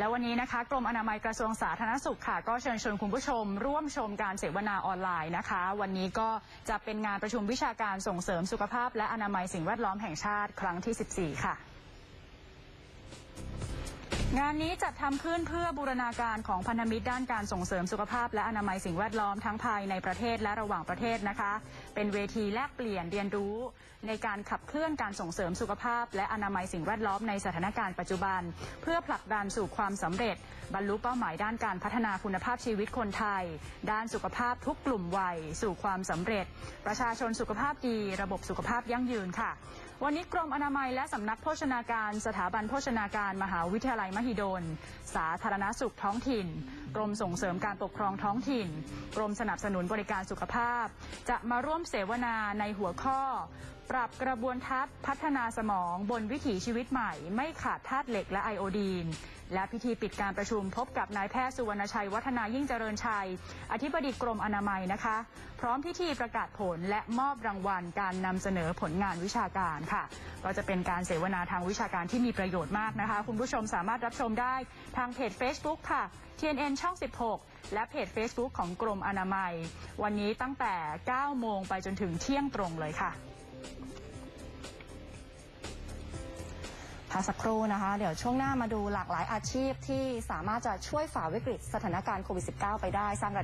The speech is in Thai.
แล้ววันนี้นะคะกรมอนามัยกระทรวงสาธารณสุขค่ะ ก็เชิญชวนคุณผู้ชม ร่วมชมการเสวนาออนไลน์นะคะ วันนี้ก็จะเป็นงานประชุมวิชาการส่งเสริมสุขภาพ และอนามัยสิ่งแวดล้อมแห่งชาติครั้งที่ 14 ค่ะ งานนี้จัดทำขึ้นเพื่อบูรณาการของพันธมิตรด้านการส่งเสริมสุขภาพ และอนามัยสิ่งแวดล้อมทั้งภายในประเทศและระหว่างประเทศนะคะ เป็นเวทีแลกเปลี่ยนเรียนรู้ ในการขับเคลื่อนการส่งเสริมสุขภาพ และอนามัยสิ่งแวดล้อมในสถานการณ์ปัจจุบัน เพื่อผลักดันสู่ความสำเร็จ บรรลุเป้าหมายด้านการพัฒนาคุณภาพชีวิตคนไทย ด้านสุขภาพทุกกลุ่มวัย สู่ความสำเร็จ ประชาชนสุขภาพดี ระบบสุขภาพยั่งยืนค่ะ วันนี้กรมอนามัยและสำนักโภชนาการ สถาบันโภชนาการมหาวิทยาลัยมหิดล สาธารณสุขท้องถิ่น กรมส่งเสริมการปกครองท้องถิ่น กรมสนับสนุนบริการสุขภาพ จะมาร่วมเสวนาในหัวข้อ ปรับกระบวนทัศน์พัฒนาสมองบนวิถีชีวิตใหม่ ไม่ขาดธาตุเหล็กและไอโอดีน และพิธีปิดการประชุมพบกับนายแพทย์สุวรรณชัย วัฒนายิ่งเจริญชัย อธิบดีกรมอนามัยนะคะ พร้อมพิธีประกาศผลและมอบรางวัลการนำเสนอผลงานวิชาการค่ะ ก็จะเป็นการเสวนาทางวิชาการที่มีประโยชน์มากนะคะ คุณผู้ชมสามารถรับชมได้ทางเพจ Facebook ค่ะ TNN ช่อง 16 และเพจ Facebook ของกรมอนามัย วันนี้ตั้งแต่ 9 โมงไปจนถึงเที่ยงตรงเลยค่ะพักสักครู่นะคะ เดี๋ยวช่วงหน้ามาดูหลากหลายอาชีพที่สามารถจะช่วยฝ่าวิกฤตสถานการณ์โควิด -19 ไปได้สร้าง